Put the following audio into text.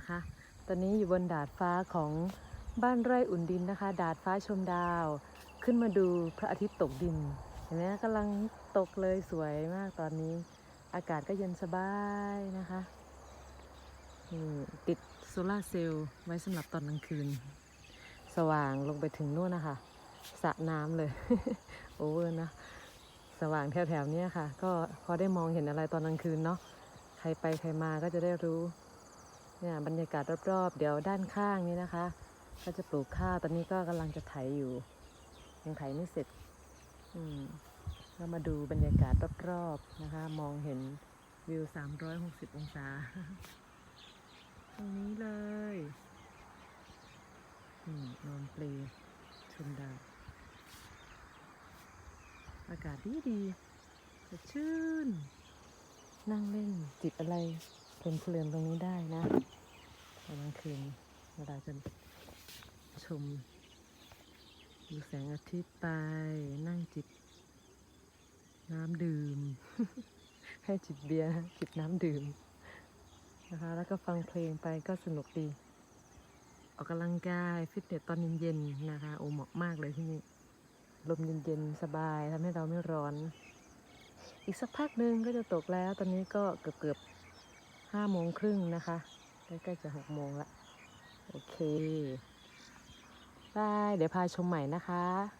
นะคะ ตอนนี้อยู่บนดาดฟ้าของบ้านไร่อุ่นดินนะคะ ดาดฟ้าชมดาว ขึ้นมาดูพระอาทิตย์ตกดิน เห็นไหมกำลังตกเลยสวยมากตอนนี้ อากาศก็เย็นสบายนะคะนี่ติดโซลาเซลล์ไว้สำหรับตอนกลางคืน สว่างลงไปถึงนู่นนะคะสระน้ำเลยโอเวอร์นะสว่างแถวๆนี้ค่ะ ก็พอได้มองเห็นอะไรตอนกลางคืนเนาะใครไปใครมาก็จะได้รู้ เนี่ยบรรยากาศรอบๆ เดี๋ยวด้านข้างนี้นะคะ ก็จะปลูกข้าวตอนนี้ก็กำลังจะไถอยู่ยังไถไม่เสร็จ อืมก็มาดูบรรยากาศรอบๆนะคะ มองเห็นวิว 360 องศา ตรงนี้เลยอืมนอนเปลชมดาว อากาศดีดีๆสดชื่น นั่งเล่นจิบอะไร เพลินเพลินๆตรงนี้ได้นะตอนกลางคืนเวลาจะชมดูแสงอาทิตย์ไปนั่งจิบน้ำดื่ม ให้จิบเบียร์จิบน้ำดื่มนะคะ แล้วก็ฟังเพลงไปก็สนุกดี ออกกำลังกายฟิตเนสตอนเย็นๆนะคะ โอเหมาะมากเลยที่นี่ลมเย็นๆ สบายทำให้เราไม่ร้อน อีกสักพักหนึ่งก็จะตกแล้ว ตอนนี้ก็เกือบเกือบ ห้าโมงครึ่งนะคะใกล้ๆจะหกโมงละ โอเคบาย เดี๋ยวพาชมใหม่นะคะ